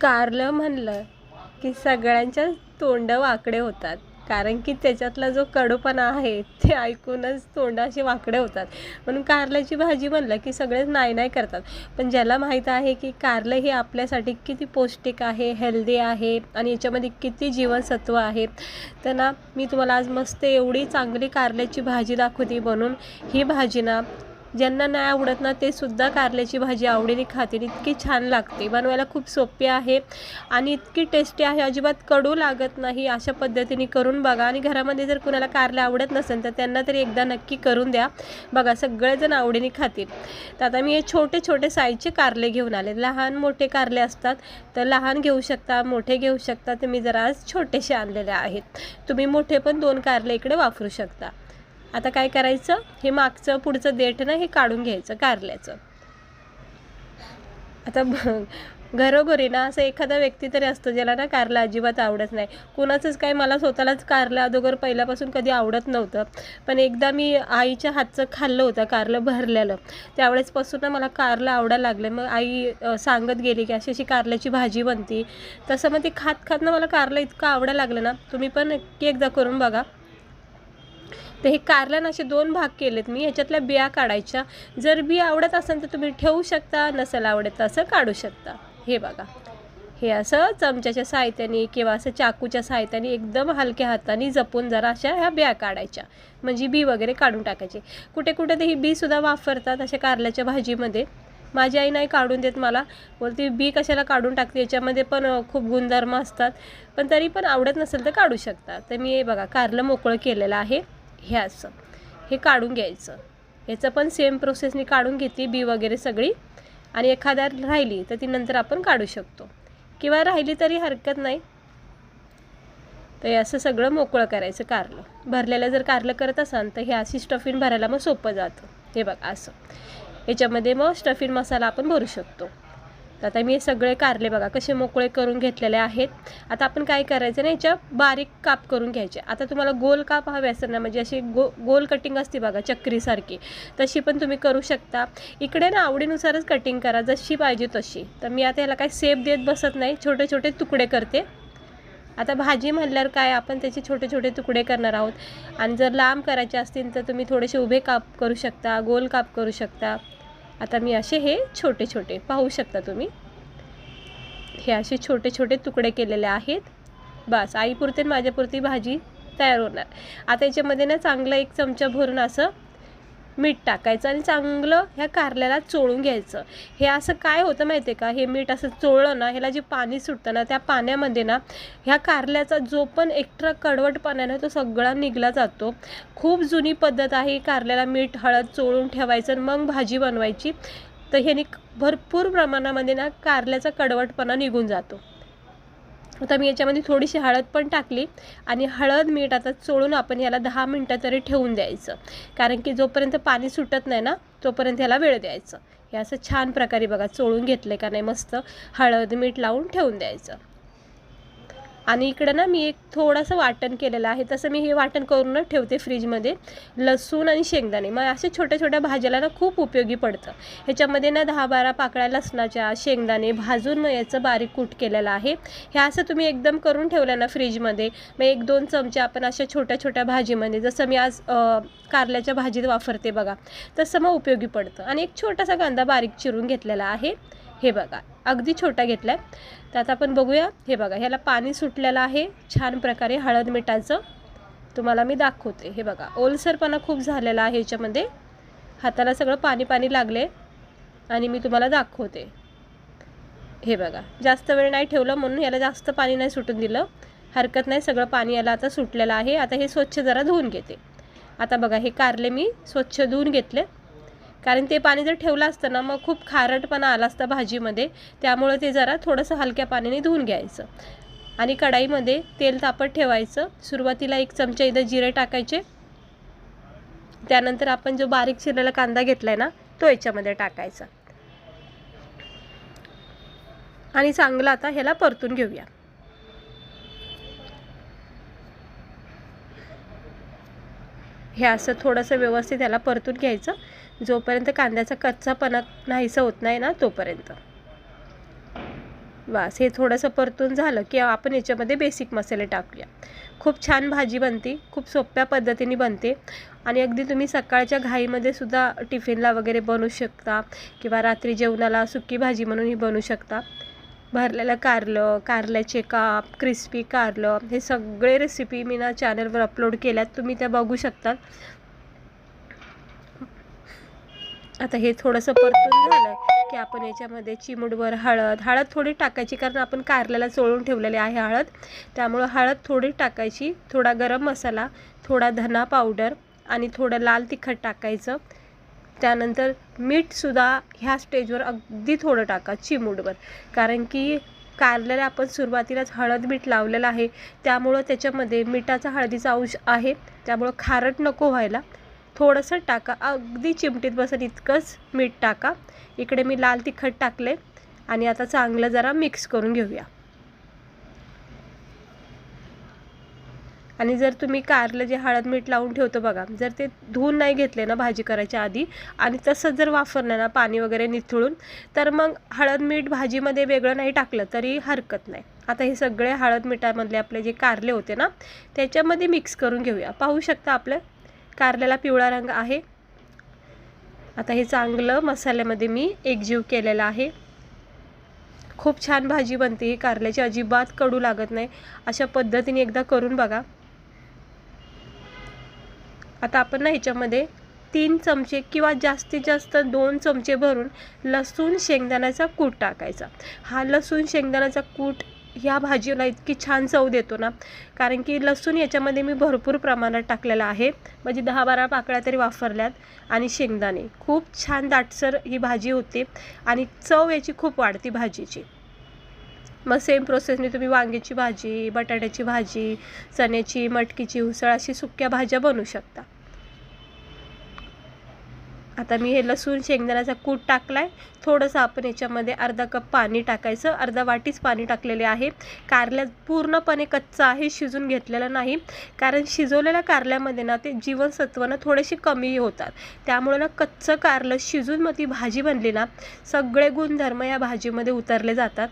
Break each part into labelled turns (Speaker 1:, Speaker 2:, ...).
Speaker 1: कारलं म्हणलं की सगळ्यांच्या तोंड वाकडे होतात. कारण की त्याच्यातला जो कडूपणा आहे ते ऐकूनच तोंड असे वाकडे होतात. म्हणून कारल्याची भाजी म्हणलं की सगळेच नाही नाही करतात. पण ज्याला माहीत आहे की कारलं हे आपल्यासाठी किती पौष्टिक आहे हेल्दी आहे आणि याच्यामध्ये किती जीवनसत्व आहे तर ना मी तुम्हाला आज मस्त एवढी चांगली कारल्याची भाजी दाखवते. बनून ही भाजी ना ज्यांना नाही आवडत ना ते सुद्धा कारल्याची भाजी आवडीने खातील. इतकी छान लागते. बनवायला खूप सोपी आहे आणि इतकी टेस्टी आहे. अजिबात कडू लागत नाही. अशा पद्धतीने करून बघा. आणि घरामध्ये जर कुणाला कारले आवडत नसेल तर त्यांना तरी एकदा नक्की करून द्या. बघा सगळेजण आवडीने खातील. तर आता मी हे छोटे छोटे साईजचे कारले घेऊन आले. लहान मोठे कारले असतात तर लहान घेऊ शकता मोठे घेऊ शकता. तर मी जरा आज छोटेसे आणलेले आहेत. तुम्ही मोठे पण दोन कारले इकडे वापरू शकता. आता काय करायचं? हे मागचं पुढचं देठ ना हे काढून घ्यायचं कारल्याचं. आता घरोघरी ना असं एखादा व्यक्ती तरी असतो ज्याला ना कारलं अजिबात आवडत नाही. कुणाचंच काय मला स्वतःलाच कारलं अगोदर पहिल्यापासून कधी आवडत नव्हतं. पण एकदा मी आईच्या हातचं खाल्लं होतं कारलं भरलेलं. त्यावेळेसपासून ना मला कारलं आवडायला लागलं. मग आई सांगत गेली की अशी अशी कारल्याची भाजी बनती. तसं मग ते खात खात ना मला कारलं इतकं आवडायला लागलं ना तुम्ही पण नक्की एकदा करून बघा. तर हे कारल्यानं असे दोन भाग केलेत. मी ह्याच्यातल्या बिया काढायच्या. जर बिया आवडत असेल तर तुम्ही ठेवू शकता नसेल आवडत तर असं काढू शकता. हे बघा. हे असं चमच्याच्या साहित्याने किंवा असं चाकूच्या साहित्याने एकदम हलक्या हाताने जपून जरा अशा ह्या बिया काढायच्या. म्हणजे बी वगैरे काढून टाकायचे. कुठे कुठे ते ही बीसुद्धा वापरतात अशा कारल्याच्या भाजीमध्ये. माझी आई नाही काढून देत मला. बोलते बी कशाला काढून टाकते? याच्यामध्ये पण खूप गुणधर्म असतात. पण तरी पण आवडत नसेल तर काढू शकता. तर मी हे बघा कारलं मोकळं केलेलं आहे. हे असं. हे काढून घ्यायचं. याचं पण सेम प्रोसेसने काढून घेतली बी वगैरे सगळी. आणि एखाद्या राहिली तर ती नंतर आपण काढू शकतो. किंवा राहिली तरी हरकत नाही. तर हे असं सगळं मोकळं करायचं कारलं. भरलेलं जर कारलं करत असाल तर हे अशी स्टफिन भरायला मग सोपं जातं. हे बघा असं. याच्यामध्ये मग स्टफिन मसाला आपण भरू शकतो. तर आता मी हे सगळे कारले बघा कसे मोकळे करून घेतलेले आहेत. आता आपण काय करायचं ना याच्या बारीक काप करून घ्यायचे. आता तुम्हाला गोल काप हवे असेल ना म्हणजे अशी गो गोल कटिंग असते बघा चक्रीसारखी तशी पण तुम्ही करू शकता. इकडे ना आवडीनुसारच कटिंग करा जशी पाहिजे तशी. तर मी आता याला काय सेप देत बसत नाही छोटे छोटे तुकडे करते. आता भाजी म्हणल्यावर काय आपण त्याचे छोटे छोटे तुकडे करणार आहोत. आणि जर लांब करायचे असतील तर तुम्ही थोडेसे उभे काप करू शकता गोल काप करू शकता. आता मी असे हे छोटे छोटे पाहू शकता तुम्ही. हे असे छोटे छोटे तुकडे केलेले आहेत. बस आईपुरते माझ्यापुरती भाजी तयार होणार. आता याच्यामध्ये ना चांगलं एक चमचा भरून असं मीठ टाकायचं आणि चांगलं ह्या कारल्याला चोळून घ्यायचं. हे असं काय होतं माहिती आहे का? हे मीठ असं चोळलं ना ह्याला जे पाणी सुटतं ना त्या पाण्यामध्ये ना ह्या कारल्याचा जो पण एक्स्ट्रा कडवटपणा ना तो सगळा निघला जातो. खूप जुनी पद्धत आहे कारल्याला मीठ हळद चोळून ठेवायचं आणि मग भाजी बनवायची. तर ह्याने भरपूर प्रमाणामध्ये ना कारल्याचा कडवटपणा निघून जातो. आता मी याच्यामध्ये थोडीशी हळद पण टाकली आणि हळद मीठ आता चोळून आपण याला दहा मिनटं तरी ठेवून द्यायचं. कारण की जोपर्यंत पाणी सुटत नाही ना तोपर्यंत याला वेळ द्यायचं. हे असं छान प्रकारे बघा चोळून घेतलं का नाही मस्त हळद मीठ लावून ठेवून द्यायचं. आणि इकडं ना मी एक थोडंसं वाटण केलेलं आहे. तसं मी हे वाटण करूनच ठेवते फ्रीजमध्ये. लसूण आणि शेंगदाणे. मग अशा छोट्या छोट्या भाज्याला ना खूप उपयोगी पडतं. ह्याच्यामध्ये ना दहा बारा पाकळ्या लसणाच्या शेंगदाणे भाजून मग याचं बारीक कूट केलेलं आहे. हे असं तुम्ही एकदम करून ठेवलं ना फ्रीजमध्ये मग एक दोन चमचे आपण अशा छोट्या छोट्या भाजीमध्ये जसं मी आज कारल्याच्या भाजीत वापरते बघा तसं मग उपयोगी पडतं. आणि एक छोटासा कांदा बारीक चिरून घेतलेला आहे. हे बघा अगदी छोटा घेतला आहे तर आता आपण बघूया हे बघा ह्याला पाणी सुटलेलं आहे. छान प्रकारे हळद मिठाचं. तुम्हाला मी दाखवते. हे बघा ओलसरपणा खूप झालेला आहे ह्याच्यामध्ये. हाताला सगळं पाणी पाणी लागले. आणि मी तुम्हाला दाखवते. हे बघा जास्त वेळ नाही ठेवलं म्हणून याला जास्त पाणी नाही सुटून दिलं. हरकत नाही सगळं पाणी याला आता सुटलेलं आहे. आता हे स्वच्छ जरा धुवून घेते. आता बघा हे कारले मी स्वच्छ धुवून घेतले. कारण ते पाणी जर ठेवलं असतं ना मग खूप खारटपणा आला असता भाजीमध्ये. त्यामुळे ते जरा थोडंसं हलक्या पाण्याने धुवून घ्यायचं. आणि कढाईमध्ये तेल तापत ठेवायचं. सुरुवातीला एक चमचा इथं जिरे टाकायचे. त्यानंतर आपण जो बारीक चिरलेला कांदा घेतला आहे ना तो याच्यामध्ये टाकायचा. आणि चांगलं आता ह्याला परतून घेऊया. हे असं थोडंसं व्यवस्थित ह्याला परतून घ्यायचं. जोपर्यंत कांद्याचा कच्चापणा नाहीसा होत नाही ना तोपर्यंत. वास हे थोडंसं परतून झालं की आपण याच्यामध्ये बेसिक मसाले टाकूया. खूप छान भाजी बनते खूप सोप्या पद्धतीने बनते आणि अगदी तुम्ही सकाळच्या घाईमध्ये सुद्धा टिफिनला वगैरे बनवू शकता किंवा रात्री जेवणाला सुकी भाजी म्हणूनही बनवू शकता. भरलेलं कारलं कारल्याचे काप क्रिस्पी कारलं हे सगळे रेसिपी मी ना चॅनलवर अपलोड केल्यात तुम्ही त्या बघू शकतात आता हे थोडंसं परतून झालं की आपण याच्यामध्ये चिमूटभर हळद हळद थोडी टाकायची कारण आपण कारल्याला चोळून ठेवलेले आहे हळद. त्यामुळं हळद थोडी टाकायची थोडा गरम मसाला थोडा धना पावडर आणि थोडं लाल तिखट टाकायचं. त्यानंतर मीठसुद्धा ह्या स्टेजवर अगदी थोडं टाका चिमूटभर. कारण की कारल्याला आपण सुरुवातीलाच हळद मीठ लावलेलं आहे. त्यामुळं त्याच्यामध्ये मिठाचा हळदीचा अंश आहे. त्यामुळं खारट नको व्हायला. थोडंसं टाका. अगदी चिमटीत बसत इतकंच मीठ टाका. इकडे मी लाल तिखट टाकले आणि आता चांगलं जरा मिक्स करून घेऊया. आणि जर तुम्ही कारलं जे हळद मीठ लावून ठेवतो बघा जर ते धुवून नाही घेतले ना भाजी करायच्या आधी आणि तसंच जर वापरलं ना पाणी वगैरे निथळून तर मग हळद मीठ भाजीमध्ये वेगळं नाही टाकलं तरी हरकत नाही. आता हे सगळे हळद मिठामधले आपले जे कारले होते ना त्याच्यामध्ये मिक्स करून घेऊया. पाहू शकता आपलं कारल्याला पिवळा रंग आहे. आता हे चांगलं मसाल्यामध्ये मी एकजीव केलेलं आहे. खूप छान भाजी बनते ही कारल्याची. अजिबात कडू लागत नाही. अशा पद्धतीने एकदा करून बघा. आता आपण ना ह्याच्यामध्ये तीन चमचे किंवा जास्तीत जास्त दोन चमचे भरून लसूण शेंगदाण्याचा कूट टाकायचा. हा लसूण शेंगदाण्याचा कूट ह्या भाजीला इतकी छान चव देतो ना. कारण की लसूण याच्यामध्ये मी भरपूर प्रमाणात टाकलेला आहे. म्हणजे दहा बारा पाकळ्या तरी वापरल्यात. आणि शेंगदाणे. खूप छान दाटसर ही भाजी होते. आणि चव याची खूप वाढते भाजीची. मग सेम प्रोसेसने तुम्ही वांग्याची भाजी बटाट्याची भाजी चण्याची मटकीची उसळ अशी सुक्या भाज्या बनवू शकता. आता मी हे लसूण शेंगदाण्याचा कूट टाकला आहे थोडंसं आपण याच्यामध्ये अर्धा कप पाणी टाकायचं. अर्धा वाटीच पाणी टाकलेले आहे. कारल्या पूर्णपणे कच्चा आहे शिजून घेतलेलं नाही. कारण शिजवलेल्या कारल्यामध्ये ना ते जीवनसत्व ना थोडेसे कमी होतात. त्यामुळे ना कच्चं कारलं शिजून मग ती भाजी बनली ना सगळे गुणधर्म या भाजीमध्ये उतरले जातात.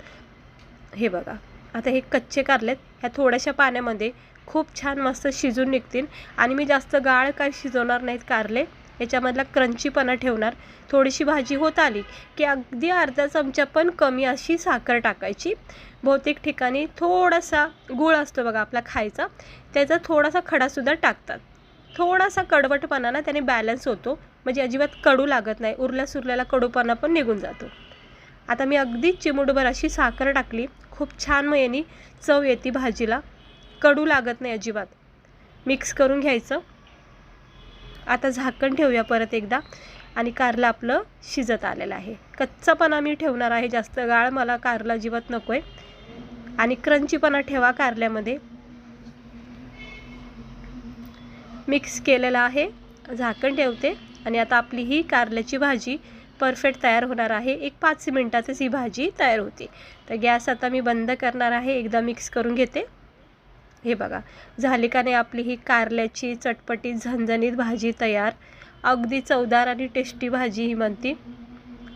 Speaker 1: हे बघा. आता हे कच्चे कारलेत ह्या थोड्याशा पाण्यामध्ये खूप छान मस्त शिजून निघतील. आणि मी जास्त गाळ काय शिजवणार नाहीत कारले. याच्यामधला क्रंचीपणा ठेवणार. थोडीशी भाजी होत आली की अगदी अर्धा चमचा पण कमी अशी साखर टाकायची. बहुतेक ठिकाणी थोडासा गूळ असतो बघा आपला खायचा. त्याचा थोडासा खडासुद्धा टाकतात. थोडासा कडवटपणा ना त्याने बॅलन्स होतो. म्हणजे अजिबात कडू लागत नाही. उरल्या सुरल्याला कडूपणा पण निघून जातो. आता मी अगदी चिमुटभर अशी साखर टाकली. खूप छान मग यांनी चव येते भाजीला. कडू लागत नाही अजिबात. मिक्स करून घ्यायचं. आता झाकण ठेवूया परत एकदा. आणि कारलं आपलं शिजत आलेलं आहे. कच्चापणा मी ठेवणार आहे जास्त गाळ मला कारला जिवत नको आहे आणि क्रंचीपणा ठेवा कारल्यामध्ये. मिक्स केलेलं आहे. झाकण ठेवते. आणि आता आपली ही कारल्याची भाजी परफेक्ट तयार होणार आहे. एक पाच मिनटातच ही भाजी तयार होते. तर गॅस आता मी बंद करणार आहे. एकदा मिक्स करून घेते. हे बघा झाली का नाही आपली ही कारल्याची चटपटी झणझणीत भाजी तयार अगदी चवदार आणि टेस्टी भाजी ही म्हणते.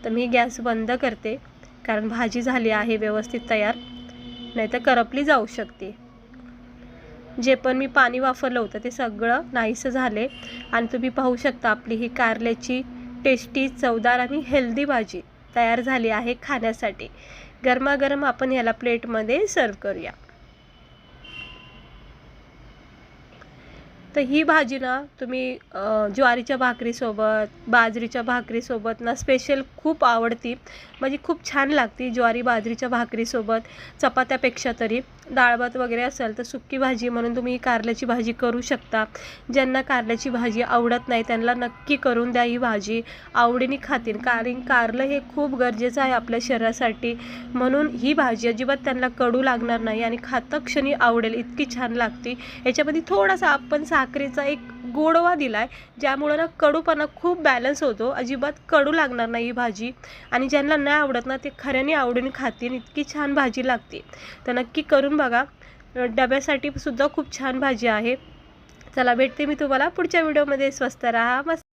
Speaker 1: तर मी गॅस बंद करते कारण भाजी झाली आहे व्यवस्थित तयार. नाही तर करपली जाऊ शकते. जे पण मी पाणी वापरलं होतं ते सगळं नाहीसं झाले. आणि तुम्ही पाहू शकता आपली ही कारल्याची टेस्टी चवदार आणि हेल्दी भाजी तयार झाली आहे खाण्यासाठी. गरमागरम आपण ह्याला प्लेटमध्ये सर्व करूया. तर ही भाजी ना तुम्ही ज्वारीच्या भाकरीसोबत बाजरीच्या भाकरीसोबत ना स्पेशल खूप आवडती. म्हणजे खूप छान लागते ज्वारी बाजरीच्या भाकरीसोबत चपात्यापेक्षा तरी. डाळभात वगैरे असेल तर सुक्की भाजी म्हणून तुम्ही कारल्याची भाजी करू शकता. ज्यांना कारल्याची भाजी आवडत नाही त्यांना नक्की करून द्या ही भाजी. आवडीने खातील. कारण कारलं हे खूप गरजेचं आहे आपल्या शरीरासाठी. म्हणून ही भाजी अजिबात त्यांना कडू लागणार नाही आणि खाता क्षणी आवडेल. इतकी छान लागते. याच्यामध्ये थोडासा आपण सा साखरेचा एक गोडवा दिला आहे ज्यामुळं ना कडूपणा खूप बॅलन्स होतो. अजिबात कडू लागणार नाही ही भाजी आणि ज्यांना नाही आवडत ना ते खऱ्याने आवडीने खातील. इतकी छान भाजी लागते. तर नक्की करून बघा. डब्यासाठी सुद्धा खूप छान भाजी आहे. चला भेटते मी तुम्हाला पुढच्या व्हिडिओमध्ये स्वस्त राहा मस्त